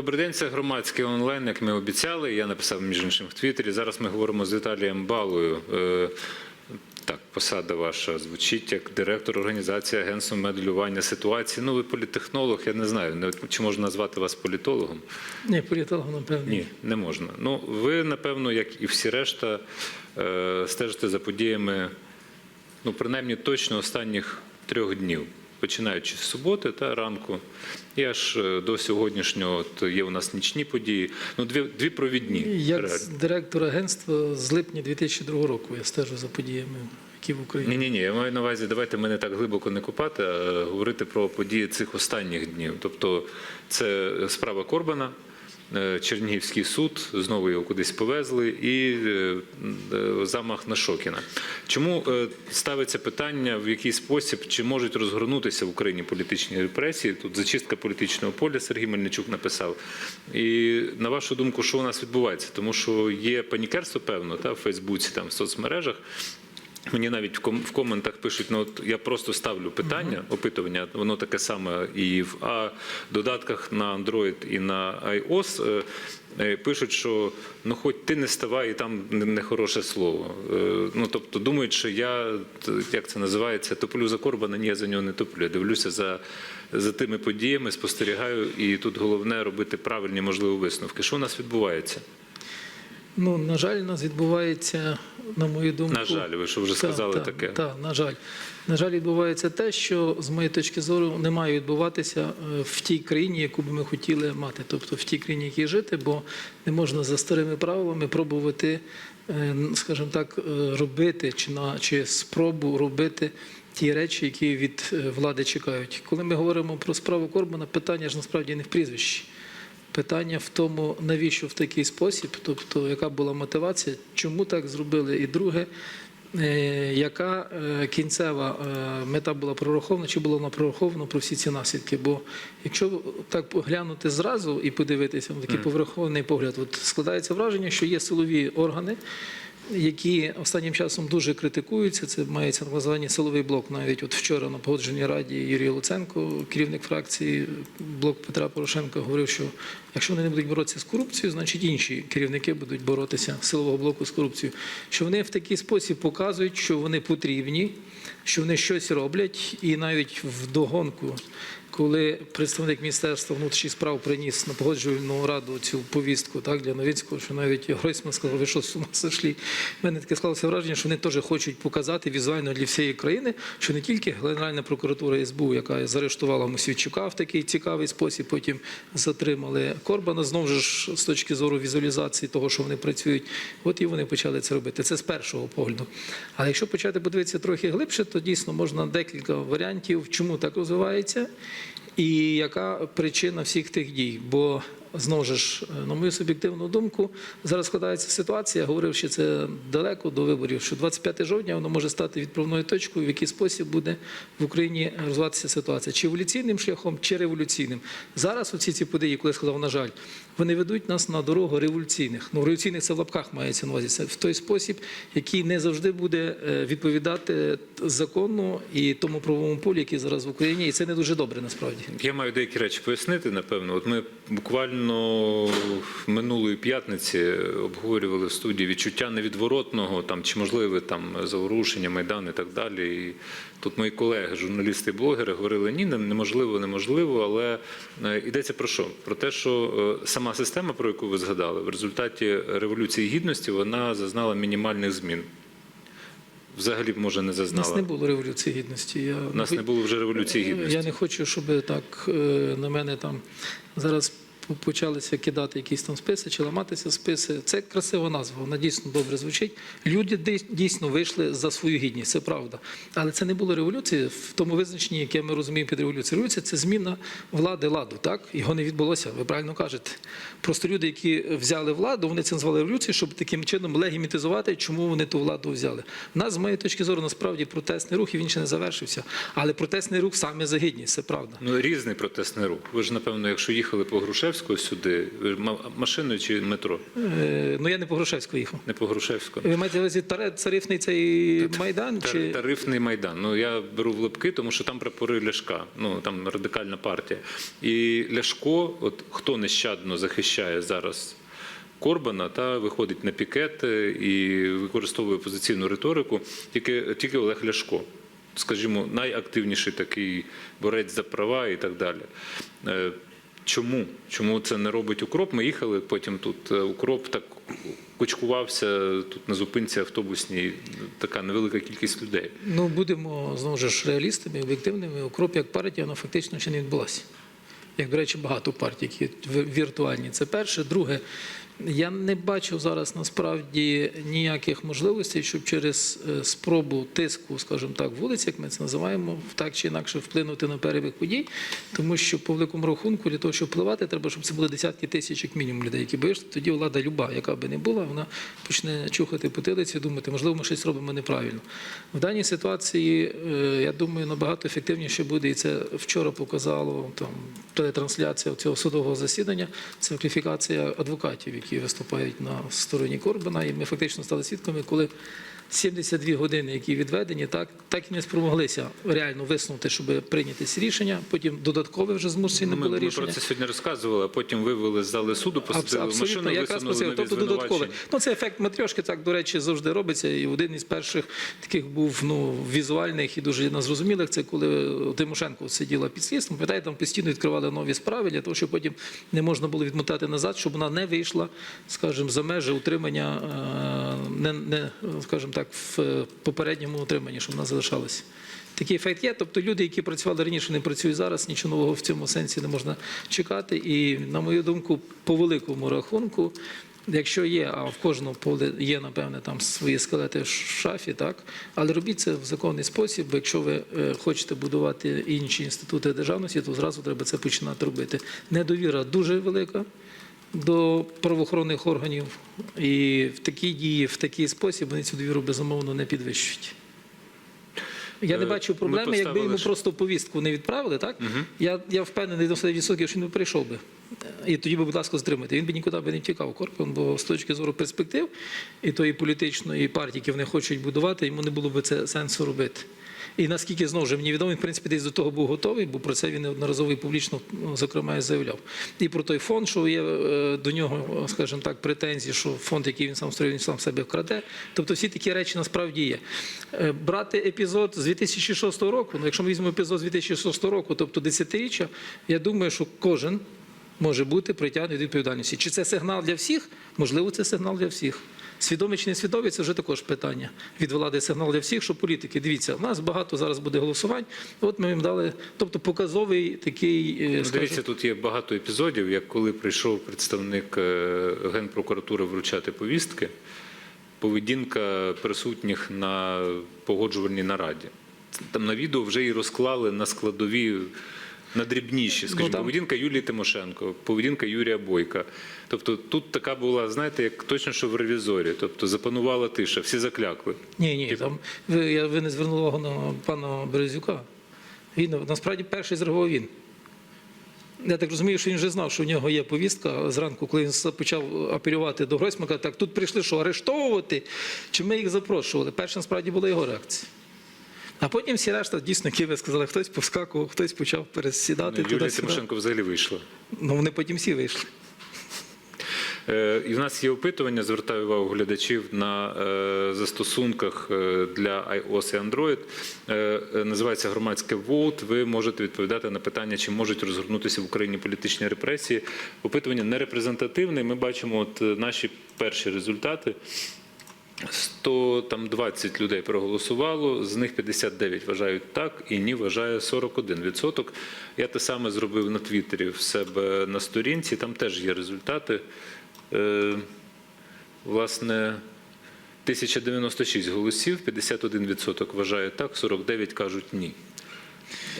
Добрий день, це громадський онлайн, як ми обіцяли. Я написав між іншим в Твіттері. Зараз ми говоримо з Віталієм Балою. Е, Так, посада ваша звучить як директор організації Агентства моделювання ситуації. Ну, ви політехнолог, я не знаю, чи можна назвати вас політологом? Ні, політологом, напевно. Ні, не можна. Ну, ви, напевно, як і всі решта, е, стежите за подіями, ну, принаймні точно останніх трьох днів, починаючи з суботи та ранку, і аж е, до сьогоднішнього от є у нас нічні події. Ну, дві, дві провідні. Як реально. директор агентства з липня 2002 року я стежу за подіями, які в Україні. Ні, ні, ні. Я маю на увазі, давайте мене так глибоко не купати, а говорити про події цих останніх днів. Тобто, це справа Корбана, Чернігівський суд, знову його кудись повезли, і е, е, замах на Шокіна. Чому е, ставиться питання, в який спосіб чи можуть розгорнутися в Україні політичні репресії? Тут зачистка політичного поля Сергій Мельничук написав. І на вашу думку, що у нас відбувається? Тому що є панікерство, певно, та в Фейсбуці, там в соцмережах. Мені навіть в ком- в коментах пишуть, ну от я просто ставлю питання, опитування, воно таке саме і в а, додатках на Android і на iOS е, е, пишуть, що ну хоч ти не ставай, і там не- нехороше слово. Е, Ну тобто думають, що я як це називається, топлю за Корбана, ні, я за нього не топлю. Я дивлюся за, за тими подіями, спостерігаю, і тут головне робити правильні можливі висновки. Що у нас відбувається? Ну, на жаль, у нас відбувається, на мою думку. На жаль, ви що вже сказали так, таке. Так, на жаль. На жаль, відбувається те, що з моєї точки зору не має відбуватися е, в тій країні, яку би ми хотіли мати, тобто в тій країні, якій жити, бо не можна за старими правилами пробувати, е, скажімо так, е, робити чи на чи спробу робити. Ті речі, які від влади чекають. Коли ми говоримо про справу Корбана, питання ж насправді не в прізвищі. Питання в тому, навіщо в такий спосіб, тобто яка була мотивація, чому так зробили. І друге, е, яка е, кінцева е, мета була прорахована, чи було вона прораховано про всі ці наслідки? Бо якщо так поглянути зразу і подивитися на такий поверховний погляд, от складається враження, що є силові органи. Які останнім часом дуже критикуються, це мається на увазі силовий блок. Навіть от вчора на погодженій раді Юрій Луценко, керівник фракції блок Петра Порошенка, говорив, що якщо вони не будуть боротися з корупцією, значить інші керівники будуть боротися силового блоку з корупцією. Що вони в такий спосіб показують, що вони потрібні, що вони щось роблять, і навіть в догонку. Коли представник Міністерства внутрішніх справ приніс на погоджувальну раду цю повістку так, для Новицького, що навіть Гройсман сказав, ви що з ума сошли? У мене таке склалося враження, що вони теж хочуть показати візуально для всієї країни, що не тільки Генеральна прокуратура СБУ, яка заарештувала Мосівчука в такий цікавий спосіб, потім затримали Корбана, знову ж з точки зору візуалізації того, що вони працюють, от і вони почали це робити. Це з першого погляду. Але якщо почати подивитися трохи глибше, то дійсно можна декілька варіантів, чому так розвивається. І яка причина всіх тих дій? Бо знову ж, на мою суб'єктивну думку, зараз складається ситуація. Я говорив, що це далеко до виборів. Що 25 жовтня воно може стати відправною точкою, в який спосіб буде в Україні розвиватися ситуація, чи еволюційним шляхом, чи революційним. Зараз оці ці події, коли я сказав, на жаль, вони ведуть нас на дорогу революційних. Ну, революційних це в лапках мається на увазі. Це в той спосіб, який не завжди буде е, відповідати закону і тому правовому полі, який зараз в Україні, і це не дуже добре насправді. Я маю деякі речі пояснити, напевно. От ми буквально минулої п'ятниці обговорювали в студії відчуття невідворотного, там чи можливе там заворушення, майдан і так далі. І тут мої колеги, журналісти і блогери, говорили: ні, неможливо, неможливо. Але е, йдеться про що? Про те, що е, сама система, про яку ви згадали, в результаті революції гідності вона зазнала мінімальних змін. Взагалі, може, не зазнала. У нас не було революції гідності. Я У нас не було вже революції гідності. Я не хочу, щоб так е, на мене там зараз почалися кидати якісь там списи чи ламатися списи. Це красива назва, вона дійсно добре звучить. Люди дійсно вийшли за свою гідність, це правда. Але це не було революції в тому визначенні, яке ми розуміємо під революцією. Революція це зміна влади ладу. Так його не відбулося. Ви правильно кажете. Просто люди, які взяли владу, вони це назвали революцією, щоб таким чином легімітизувати, чому вони ту владу взяли. У нас, з моєї точки зору, насправді протестний рух і він ще не завершився. Але протестний рух саме за гідність, це правда. Ну, різний протестний рух. Ви ж, напевно, якщо їхали по Грушевську, Грушевського сюди, машиною чи метро? Е, Ну я не по Грушевську їхав. Не по Грушевському. Ви маєте на увазі тарифний цей майдан? Тар- Чи... Тарифний майдан. Ну я беру в лапки, тому що там прапори Ляшка. Ну там радикальна партія. І Ляшко, от хто нещадно захищає зараз Корбана, та виходить на пікети і використовує опозиційну риторику, тільки, тільки Олег Ляшко. Скажімо, найактивніший такий борець за права і так далі. Чому? Чому це не робить укроп? Ми їхали потім тут. е, Укроп так кучкувався тут на зупинці автобусній, така невелика кількість людей. Ну будемо знову ж реалістами, об'єктивними. Укроп як партія, вона фактично ще не відбулася. Як, до речі, багато партій, які віртуальні. Це перше. Друге, я не бачу зараз насправді ніяких можливостей, щоб через е, спробу тиску, скажімо так, вулиць, як ми це називаємо, так чи інакше вплинути на перебіг подій, тому що по великому рахунку для того, щоб впливати, треба, щоб це були десятки тисяч, як мінімум, людей, які боїшся. Тоді влада люба, яка би не була, вона почне чухати потилиці, думати, можливо, ми щось робимо неправильно. В даній ситуації, е, я думаю, набагато ефективніше буде, і це вчора показало там телетрансляція цього судового засідання. Це кваліфікація адвокатів, які виступають на стороні Корбана. І ми фактично стали свідками, коли 72 години, які відведені, так, так і не спромоглися реально висунути, щоб прийняти ці рішення. Потім додаткове вже змушені Ми, були ми рішення. про це сьогодні розказували, а потім вивели з зали суду, посадили Абсолютно, машину, якраз висунули просив. Тобто додаткове. Ну це ефект матрьошки, так до речі, завжди робиться. І один із перших таких був ну візуальних і дуже незрозумілих. Це коли Тимошенко сиділа під слідством. Пам'ятаєте, там постійно відкривали нові справи для того, щоб потім не можна було відмотати назад, щоб вона не вийшла, скажімо, за межі утримання, е, не, не скажімо так, в попередньому утриманні, щоб вона залишалася. Такий ефект є. Тобто люди, які працювали раніше, не працюють зараз, нічого нового в цьому сенсі не можна чекати. І, на мою думку, по великому рахунку, якщо є, а в кожному полі є, напевне, там свої скелети в шафі, так, але робіть це в законний спосіб, бо якщо ви е, хочете будувати інші інститути державності, то зразу треба це починати робити. Недовіра дуже велика. До правоохоронних органів і в такі дії, в такий спосіб вони цю довіру безумовно не підвищують. Я не Е, бачу ми проблеми, якби йому просто повістку не відправили, так? Я, я впевнений до 100%, що він би прийшов би. І тоді би, будь ласка, стримати. Він би нікуди би не втікав Коркон, бо з точки зору перспектив і тої політичної партії, які вони хочуть будувати, йому не було би це сенсу робити. І наскільки знову ж мені відомо, він в принципі десь до того був готовий, бо про це він неодноразово і публічно, ну, зокрема, і заявляв. І про той фонд, що є е, до нього, скажімо так, претензії, що фонд, який він сам створив, він сам себе вкраде. Тобто всі такі речі насправді є. Е, Брати епізод з 2006 року, ну якщо ми візьмемо епізод з 2006 року, тобто десятиріччя, я думаю, що кожен може бути притягнений до відповідальності. Чи це сигнал для всіх? Можливо, це сигнал для всіх. Свідомі чи не свідомі, це вже також питання. Від влади сигнал для всіх, що політики, дивіться, у нас багато зараз буде голосувань. От ми їм дали, тобто показовий такий, е, Ну, дивіться, тут є багато епізодів, як коли прийшов представник е, Генпрокуратури вручати повістки, поведінка присутніх на погоджувальній нараді. Там на відео вже і розклали на складові. На дрібніші, скажімо, Ну, там- поведінка Юлії Тимошенко, поведінка Юрія Бойка. Тобто тут така була, знаєте, як точно, що в ревізорі. Тобто запанувала тиша, всі заклякли. Ні, ні, там ви, я- ви не звернули увагу на пана Березюка. Він насправді перший зреагував він. Я так розумію, що він вже знав, що в нього є повістка зранку, коли він почав апелювати до Гройсмака. Так тут прийшли, що арештовувати, чи ми їх запрошували. Перша насправді була його реакція. А потім всі решта, дійсно, ви сказали, хтось повскакував, хтось почав пересідати Юлія туди-сюди. Тимошенко взагалі вийшла. Ну вони потім всі вийшли. Е, І в нас є опитування, звертаю увагу глядачів на е, застосунках е, для iOS і Android. Називається громадське ВОУТ. Ви можете відповідати на питання, чи можуть розгорнутися в Україні політичні репресії. Опитування не репрезентативне. Ми бачимо от наші перші результати. 120 людей проголосувало, з них 59 вважають так, і ні вважає 41%. Я те саме зробив на Твіттері в себе на сторінці, там теж є результати. Е, Власне, 1096 голосів, 51% вважає так, 49 кажуть ні.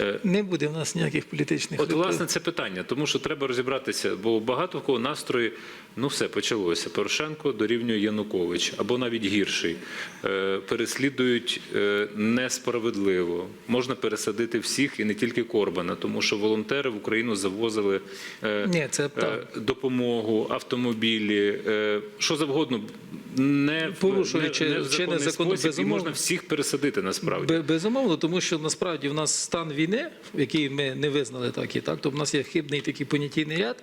Е, Не буде в нас ніяких політичних От, власне, це питання, тому що треба розібратися, бо багато в кого настрої, ну все, почалося. Порошенко дорівнює Янукович, або навіть гірший. Е, переслідують е, несправедливо. Можна пересадити всіх і не тільки Корбана, тому що волонтери в Україну завозили Ні, це допомогу, автомобілі, що завгодно. Не Порушуючи не, не в чинний законний закон, спосіб, і можна всіх пересадити насправді. Безумовно, тому що насправді в нас стан війни, який ми не визнали так і так, тобто в нас є хибний такий понятійний ряд,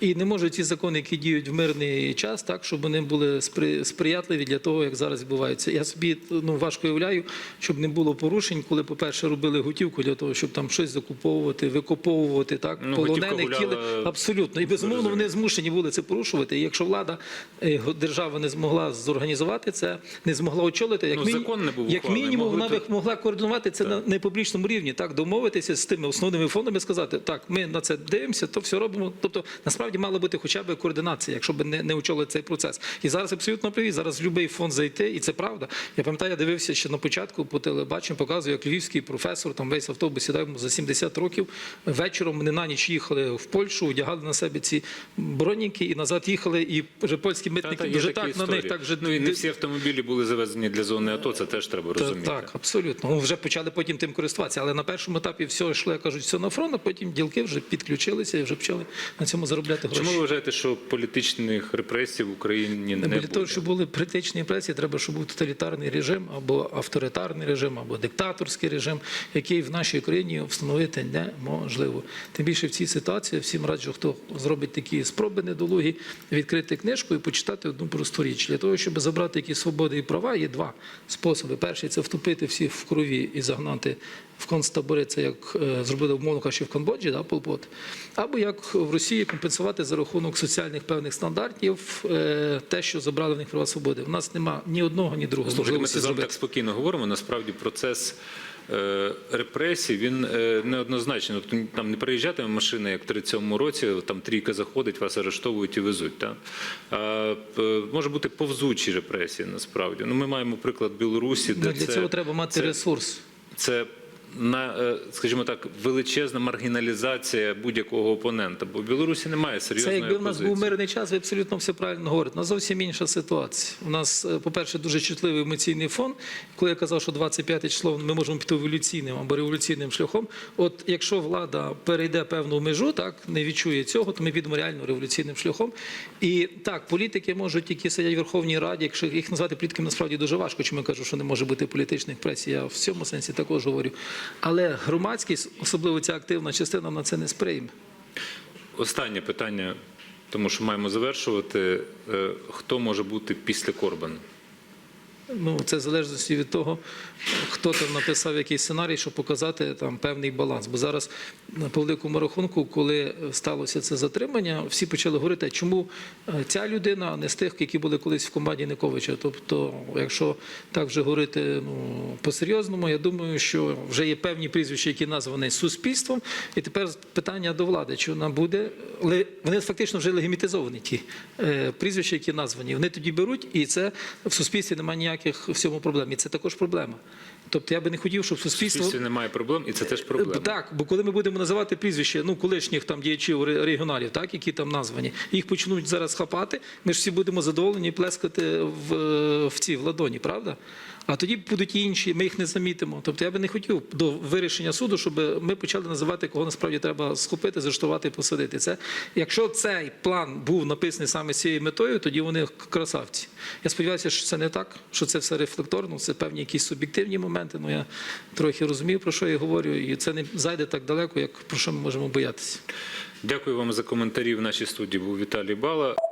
і не можуть ті закони, які діють в мирний час, так щоб вони були спри- сприятливі для того, як зараз відбувається. Я собі ну важко уявляю, щоб не було порушень, коли, по-перше, робили готівку для того, щоб там щось закуповувати, викуповувати, так Ну, полонених тіли абсолютно. І безумовно вони змушені були це порушувати. І якщо влада е, держава не змогла зорганізувати це, не змогла очолити, як, Ну, міні- закон не був як мінімум, вона би могла координувати це на непублічному рівні, так домовитися з тими основними фондами, сказати, так, ми на це дивимося, то все робимо. Тобто, насправді мала бути хоча б координація, якщо б не, не очолили цей процес. І зараз абсолютно привіт. Зараз будь-який фонд зайти, і це правда. Я пам'ятаю, я дивився ще на початку по телебаченню, показує, як львівський професор, там весь автобус сідав за 70 років. Вечором вони на ніч їхали в Польщу, одягали на себе ці броніки і назад їхали. І вже польські митники дуже такі так на них так вже ну і не всі автомобілі були завезені для зони АТО, це теж треба розуміти. так, абсолютно. Ну, вже почали потім тим користуватися. Але на першому етапі все йшло, як кажуть, все на фронт, а потім ділки вже підключилися і вже почали на цьому заробляти гроші. Чому ви вважаєте, що політичних репресій в Україні не для того, щоб були політичні репресії, треба, щоб був тоталітарний режим або авторитарний режим, або диктаторський режим, який в нашій країні встановити неможливо. Тим більше в цій ситуації всім раджу, хто зробить такі спроби недолугі, відкрити книжку і почитати одну просту річ. Для того, щоб забрати якісь свободи і права, є два способи. Перший це втопити всіх в крові і загнати в концтабори, це як е, зробили умовно кажучи, в Камбоджі, да, Полпот. Або як в Росії компенсувати за рахунок соціальних певних стандартів е, те, що забрали в них права свободи. У нас нема ні одного, ні другого. Слухайте, ми це так спокійно говоримо. Насправді процес е, репресій він неоднозначний. Тобто там не приїжджатиме машина, як в 37-му році, там трійка заходить, вас арештовують і везуть. Та? А, може бути повзучі репресії насправді. Ну, ми маємо приклад Білорусі, де Ну, для це, цього треба мати це, ресурс. це на, е, скажімо так, величезна маргіналізація будь-якого опонента. Бо в Білорусі немає Це серйозної якби в нас був мирний час, ви абсолютно все правильно говорите. У нас зовсім інша ситуація. У нас, е, по-перше, дуже чутливий емоційний фон. Коли я казав, що 25 число ми можемо піти еволюційним або революційним шляхом. От якщо влада перейде певну межу, так не відчує цього, то ми підемо реально революційним шляхом. І так, політики можуть, які сидять в Верховній Раді, якщо їх назвати політиками, насправді дуже важко. Чому я кажу, що не може бути політичних пресій. Я в цьому сенсі також говорю. Але громадськість, особливо ця активна частина, на це не сприйме. Останнє питання, тому що маємо завершувати. Е, Хто може бути після Корбана? Ну, це в залежності від того, хто там написав якийсь сценарій, щоб показати там певний баланс. Бо зараз по великому рахунку, коли сталося це затримання, всі почали говорити, чому е, ця людина, не з тих, які були колись в команді Никовича. Тобто, якщо так вже говорити ну, по-серйозному, я думаю, що вже є певні прізвища, які названі суспільством, і тепер питання до влади, чи вона буде вони фактично вже легімітизовані ті е, прізвища, які названі. Вони тоді беруть, і це в суспільстві немає ніяких в цьому проблем. І це також проблема. Тобто я би не хотів, щоб суспільство. суспільстві немає проблем, і це теж проблема. Так, бо коли ми будемо називати прізвище ну, колишніх там діячів регіоналів, так, які там названі, їх почнуть зараз хапати, ми ж всі будемо задоволені плескати в, в цій в ладоні, правда? А тоді будуть інші, ми їх не замітимо. Тобто я би не хотів до вирішення суду, щоб ми почали називати, кого насправді треба схопити, заарештувати і посадити. Це, якщо цей план був написаний саме з цією метою, тоді вони красавці. Я сподіваюся, що це не так, що це все рефлекторно, це певні якісь суб'єктивні моменти. Ну я трохи розумію, про що я говорю, і це не зайде так далеко, як про що ми можемо боятися. Дякую вам за коментарі. В нашій студії був Віталій Бала.